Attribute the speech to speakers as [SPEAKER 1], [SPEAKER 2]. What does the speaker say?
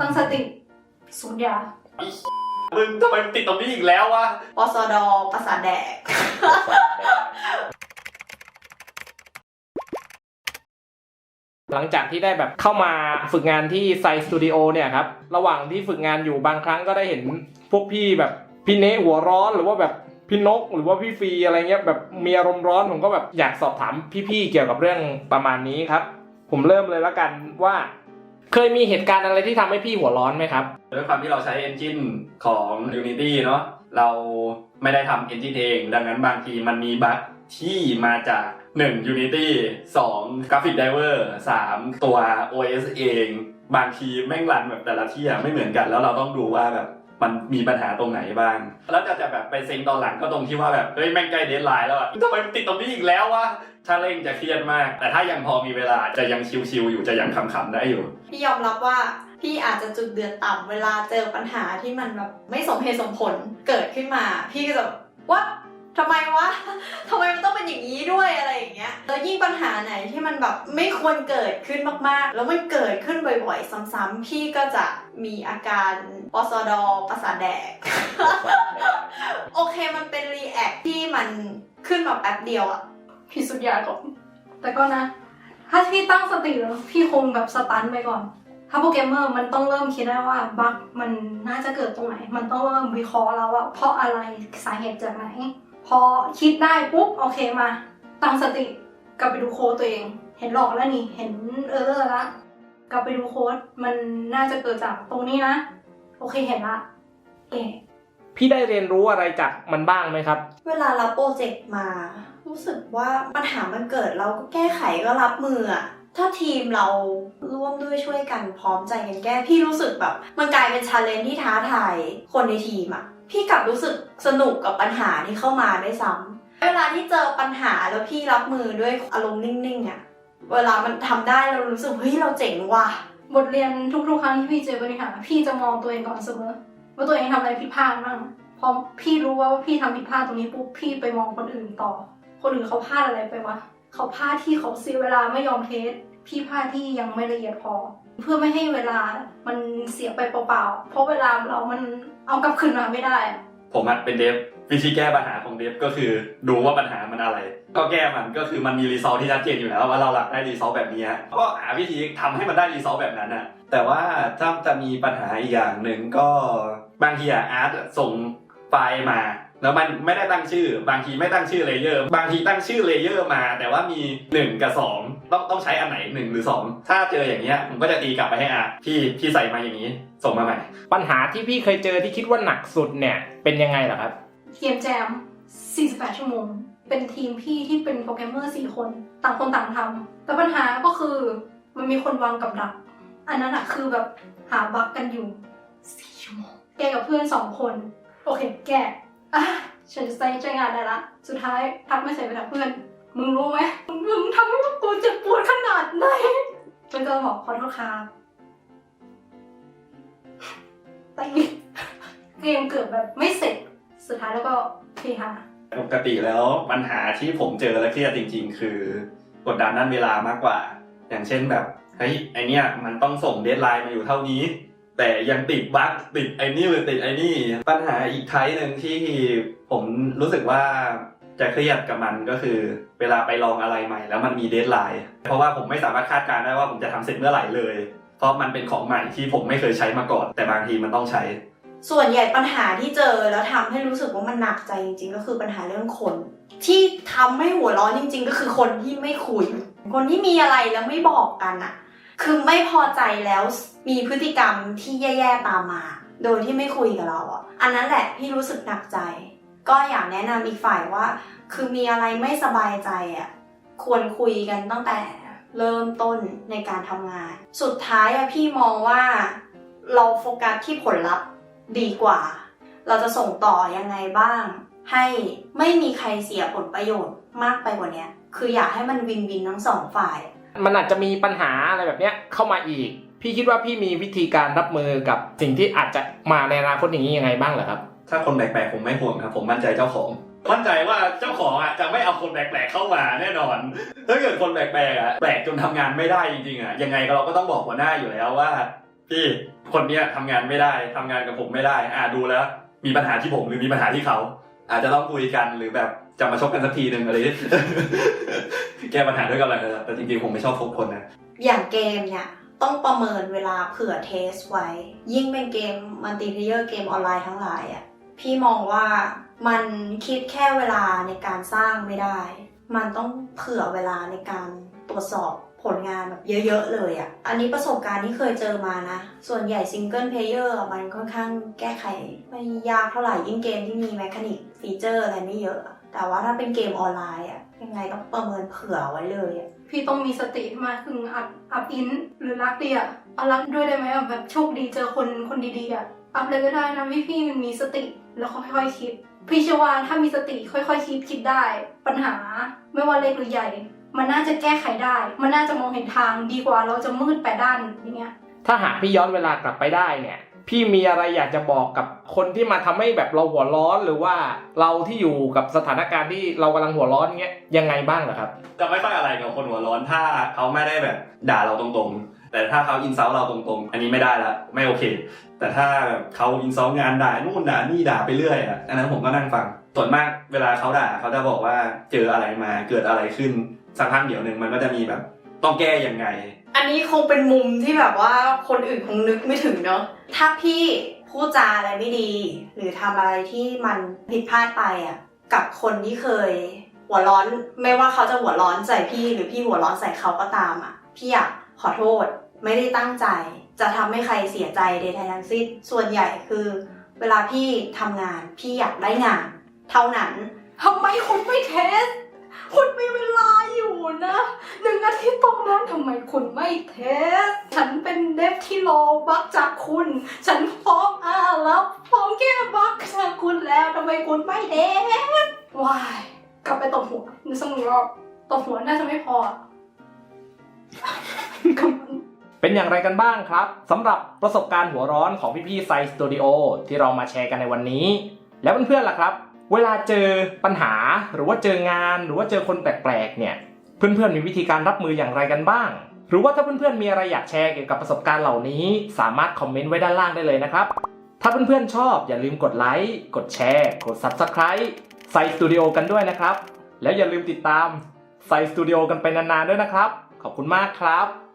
[SPEAKER 1] ตั้งสติสูดยา
[SPEAKER 2] มึงทำไมติดตรงนี้อีกแล้ววะ
[SPEAKER 3] ปสดประสาทแดก
[SPEAKER 4] หลังจากที่ได้แบบเข้ามาฝึกงานที่ไซสตูดิโอเนี่ยครับ ระหว่างที่ฝึกงานอยู่บางครั้งก็ได้เห็นพวกพี่แบบพี่เนะหัวร้อนหรือว่าแบบพี่นกหรือว่าพี่ฟรีอะไรเงี้ยแบบมีอารมณ์ร้อนผมก็แบบอยากสอบถามพี่ๆเกี่ยวกับเรื่องประมาณนี้ครับ ผมเริ่มเลยแล้วกันว่า เคยมีเหตุการณ์อะไรที่ทำให้พี่หัวร้อนไหมครับ
[SPEAKER 2] ด้วยความที่เราใช้ Engine ของ Unity เนาะเราไม่ได้ทำ Engine เอง ดังนั้นบางทีมันมีบั๊กที่มาจาก 1 Unity 2 Graphic Driver 3 ตัว OS เอง บางทีแม่งรันแบบแต่ละที่อะไม่เหมือนกันแล้วเราต้องดูว่าแบบมันมีปัญหาตรงไหนบ้าง แล้วจะจะแบบไปเซ็งตอนหลังก็ตรงที่ว่าแบบเฮ้ยแม่งใกล้เดดไลน์แล้วอะทำไมมันติดตรงนี้อีกแล้ววะ ถ้าเร่งจะเครียดมาก แต่ถ้ายังพอมีเวลาจะยังชิวๆอยู่จะยังขำๆได้อยู่
[SPEAKER 3] พี่ยอมรับว่าพี่อาจจะจุดเดือดต่ำเวลาเจอปัญหาที่มันแบบไม่สมเหตุสมผลเกิดขึ้นมา พี่ก็จะแบบว่าทำไมวะทำไมมันต้องเป็นอย่างนี้ด้วยอะไรอย่างเงี้ย แล้วยิ่งปัญหาไหนที่มันแบบไม่ควรเกิดขึ้นมากๆ แล้วมันเกิดขึ้นบ่อยๆ ซ้ำๆ พี่ก็จะมีอาการปสดประสาทแดก โอเคมันเป็นรีแอคที่มันขึ้นมาแป๊บเดียวอะ
[SPEAKER 1] พี่สุดยาก่อน แต่ก็นะ ถ้าพี่ตั้งสติแล้วพี่คงแบบสตันไปก่อน ถ้าโปรแกรมเมอร์มันต้องเริ่มคิดได้ว่าบั๊กมันน่าจะเกิดตรงไหน มันต้องเริ่มวิเคราะห์แล้วว่าเพราะอะไรสาเหตุจากไหน พอคิดได้ปุ๊บโอเคมา ตั้งสติกลับไปดูโค้ดตัวเอง เห็นหลอกแล้วนี่เห็นเออร์เลอร์ละกลับไปดูโค้ดมันน่าจะเกิดจากตรงนี้นะ โอเคเห็นละเอ๊ะ
[SPEAKER 4] พี่ได้เรียนรู้อะไรจากมันบ้างไหมครับ
[SPEAKER 3] เวลารับโปรเจกต์มา รู้สึกว่าปัญหามันเกิดเราก็แก้ไขก็รับมืออะถ้าทีมเราร่วมด้วยช่วยกันพร้อมใจกันแก้ พี่รู้สึกแบบ มันกลายเป็นชาเลนจ์ที่ท้าทายคนในทีมอะพี่กลับรู้สึกสนุกกับปัญหาที่เข้ามาได้ซ้ำเวลาที่เจอปัญหาแล้วพี่รับมือด้วยอารมณ์นิ่งๆอะเวลามันทำได้เรารู้สึกเฮ้ยเราเจ๋งว่ะ
[SPEAKER 1] บทเรียนทุกๆครั้งที่พี่เจอปัญหาพี่จะมองตัวเองก่อนเสมอว่าตัวเองทำอะไรผิดพลาดบ้างพอพี่รู้ว่าพี่ทำผิดพลาดตรงนี้ปุ๊บพี่ไปมองคนอื่นต่อ คนอื่นเขาพลาดอะไรไปวะเขาพลาดที่เขาเสียเวลาไม่ยอมเทสพี่พลาดที่ยังไม่ละเอียดพอ เพื่อไม่ให้เวลามันเสียไปเปล่าๆเพราะเวลาเรามันเอากลับคืนมาไม่ได้
[SPEAKER 2] ผมอะเป็นเดฟวิธีแก้ปัญหาของเดฟก็คือดูว่าปัญหามันอะไร ก็แก้มันก็คือมันมีรีซอสที่ชัดเจนอยู่แล้วว่าเราหลักได้รีซอสแบบนี้ก็หาวิธีทำให้มันได้รีซอสแบบนั้นอะแต่ว่าถ้าจะมีปัญหาอีกอย่างหนึ่งก็บางทีอะอาร์ตส่งไฟล์มา แล้วมันไม่ได้ตั้งชื่อ บางทีไม่ตั้งชื่อเลเยอร์ บางทีตั้งชื่อเลเยอร์มา แต่ว่ามี 1 กับ 2 ต้องต้องใช้อันไหน 1 หรือ 2 ถ้าเจออย่างเงี้ยผมก็จะตีกลับไปให้อาร์ตพี่พี่ใส่มาอย่างนี้ ส่งมาใหม่
[SPEAKER 4] ปัญหาที่พี่เคยเจอที่คิดว่าหนักสุดเนี่ย เป็นยังไงเหรอครับ
[SPEAKER 1] เกมแจม 48 ชั่วโมง เป็นทีมพี่ที่เป็นโปรแกรมเมอร์ 4 คน ต่างคนต่างทำแต่ปัญหาก็คือมันมีคนวางกับดัก อันนั้นอะคือแบบหาบั๊กกันอยู่ 4 ชั่วโมง แกกับเพื่อน 2 คน โอเค แก อะฉันจะใช้ใจงานได้ละ สุดท้ายทักไม่ใส่ไปทักเพื่อน มึงรู้ไหมมึงทำให้พวกกูเจ็บปวดขนาดไหนเพื่อนก็บอกขอโทษครับแต่เกมเกิดแบบไม่เสร็จ สุดท้ายแล้วก็เฮฮา
[SPEAKER 2] ปกติแล้วปัญหาที่ผมเจอและเครียดจริง ๆ คือกดดันด้านเวลามากกว่า อย่างเช่นแบบเฮ้ยไอเนี้ยมันต้องส่งเดทไลน์มาอยู่เท่านี้ แต่ยังติดบั๊กติดไอ้นี่หรือติดไอ้นี่ ปัญหาอีกไทป์หนึ่งที่ผมรู้สึกว่าจะเครียดกับมันก็คือ เวลาไปลองอะไรใหม่ แล้วมันมีเดทไลน์เพราะว่าผมไม่สามารถคาดการณ์ได้ว่าผมจะทำเสร็จเมื่อไหร่เลย เพราะมันเป็นของใหม่ที่ผมไม่เคยใช้มาก่อน แต่บางทีมันต้องใช้
[SPEAKER 3] ส่วนใหญ่ปัญหาที่เจอแล้วทำให้รู้สึกว่ามันหนักใจจริง ๆ ก็คือปัญหาเรื่องคน ที่ทำให้หัวร้อนจริง ๆ ก็คือคนที่ไม่คุย คนที่มีอะไรแล้วไม่บอกกันอะคือไม่พอใจแล้ว มีพฤติกรรมที่แย่ๆตามมา โดยที่ไม่คุยกับเราอะอันนั้นแหละที่รู้สึกหนักใจ ก็อยากแนะนำอีกฝ่ายว่า คือมีอะไรไม่สบายใจอะควรคุยกันตั้งแต่เริ่มต้นในการทำงาน สุดท้ายอะพี่มองว่าเราโฟกัสที่ผลลัพธ์ดีกว่า เราจะส่งต่อยังไงบ้าง ให้ไม่มีใครเสียผลประโยชน์มากไปกว่านี้คืออยากให้มันวินวินทั้งสองฝ่าย
[SPEAKER 4] มันอาจจะมีปัญหาอะไรแบบเนี้ยเข้ามาอีก พี่คิดว่าพี่มีวิธีการรับมือกับสิ่งที่อาจจะมาในอนาคตอย่างนี้ยังไงบ้างเหรอครับ
[SPEAKER 2] ถ้าคนแปลกๆผมไม่ห่วงครับ ผมมั่นใจเจ้าของ มั่นใจว่าเจ้าของอะจะไม่เอาคนแปลกๆเข้ามาแน่นอน ถ้าเกิดคนแปลกๆอะแปลกจนทำงานไม่ได้จริงๆอะยังไงก็เราก็ต้องบอกหัวหน้าอยู่แล้วว่าพี่คนเนี้ยทำงานไม่ได้ทำงานกับผมไม่ได้ อ่าดูแล้ว มีปัญหาที่ผมหรือมีปัญหาที่เขา อาจจะต้องคุยกันหรือแบบจะมาชกกันสักทีหนึ่งอะไรอย่างเงี้ยแก้ปัญหาด้วยกันเลยแต่จริงๆผมไม่ชอบคบคนนะ
[SPEAKER 3] อย่างเกมเนี่ย ต้องประเมินเวลาเผื่อเทสไว้ ยิ่งเป็นเกมมัลติเพเยอร์เกมออนไลน์ทั้งหลายอะ่ะพี่มองว่ามันคิดแค่เวลาในการสร้างไม่ได้ มันต้องเผื่อเวลาในการตรวจสอบผลงานแบบเยอะ ๆ เลยอะ่ะ อันนี้ประสบการณ์ที่เคยเจอมานะ ส่วนใหญ่ซิงเกิลเพลเยอร์มันค่อนข้างแก้ไขไม่ยากเท่าไหร่ยิ่งเกมที่มีแมคานิกฟีเจอร์อะไรไม่เยอะ แต่ว่าถ้าเป็นเกมออนไลน์อะ่ะยังไงต้องประเมินเผื่อไว้เลย
[SPEAKER 1] พี่ต้องมีสติมากถึงอัพอัพอิน หรือรักดีอะเอารักด้วยได้ไหมแบบโชคดีเจอคนคนดีๆอะอัพเลยก็ได้นะพี่พี่มันมีสติแล้วค่อยๆคิด พี่เชื่อว่าถ้ามีสติค่อยๆคิดคิดได้ ปัญหาไม่ว่าเล็กหรือใหญ่ มันน่าจะแก้ไขได้ มันน่าจะมองเห็นทางดีกว่าเราจะมืดแปดด้านอย่างเงี้ย
[SPEAKER 4] ถ้าหากพี่ย้อนเวลากลับไปได้เนี่ย พี่มีอะไรอยากจะบอกกับคนที่มาทำให้แบบเราหัวร้อนหรือว่าเราที่อยู่กับสถานการณ์ที่เรากำลังหัวร้อนเงี้ยยังไงบ้างเหรอครับ
[SPEAKER 2] จะไม่ค่อยอะไรกับคนหัวร้อนถ้าเขาไม่ได้แบบด่าเราตรงๆ แต่ถ้าเขาอินซัลเราตรงๆ อันนี้ไม่ได้ละไม่โอเค แต่ถ้าเขาอินซัลงานด่านู่นด่านี่ด่าไปเรื่อยอะอันนั้นผมก็นั่งฟังส่วนมากเวลาเขาด่าเขาจะบอกว่าเจออะไรมาเกิดอะไรขึ้นสักพักเดี๋ยวหนึ่งมันก็จะมีแบบต้องแก้ยังไง
[SPEAKER 3] อันนี้คงเป็นมุมที่แบบว่าคนอื่นคงนึกไม่ถึงเนาะถ้าพี่พูดจาอะไรไม่ดี หรือทำอะไรที่มันผิดพลาดไปอะกับคนที่เคย หัวร้อน ไม่ว่าเขาจะหัวร้อนใส่พี่ หรือพี่หัวร้อนใส่เขาก็ตามอะพี่อยากขอโทษ ไม่ได้ตั้งใจ จะทำให้ใครเสียใจใดๆทั้งสิ้นส่วนใหญ่คือ เวลาพี่ทำงาน พี่อยากได้งาน เท่านั้น
[SPEAKER 1] ทำไมคุณไม่เทส คุณมีเวลาอยู่นะหนึ่งอาทิตย์ตรงนั้นทำไมคุณไม่เทส ฉันเป็นเดฟที่รอบักจากคุณ ฉันพร้อมอารับพร้อมแก้บักจากคุณแล้วทำไมคุณไม่เทสวายกลับไปตบหัวนึกสักหนึ่งรอบตบหัวน่าจะไม่พอ
[SPEAKER 4] เป็นอย่างไรกันบ้างครับสำหรับประสบการณ์หัวร้อนของพี่ๆไซสตูดิโอที่เรามาแชร์กันในวันนี้ แล้วเพื่อนๆล่ะครับ เวลาเจอปัญหาหรือว่าเจองานหรือว่าเจอคนแปลกๆเนี่ยเพื่อนๆมีวิธีการรับมืออย่างไรกันบ้าง หรือว่าถ้าเพื่อนๆมีอะไรอยากแชร์เกี่ยวกับประสบการณ์เหล่านี้ สามารถคอมเมนต์ไว้ด้านล่างได้เลยนะครับ ถ้าเพื่อนๆชอบอย่าลืมกดไลค์กดแชร์กด Subscribe ไซสตูดิโอกันด้วยนะครับ แล้วอย่าลืมติดตามไซสตูดิโอกันไปนานๆด้วยนะครับ ขอบคุณมากครับ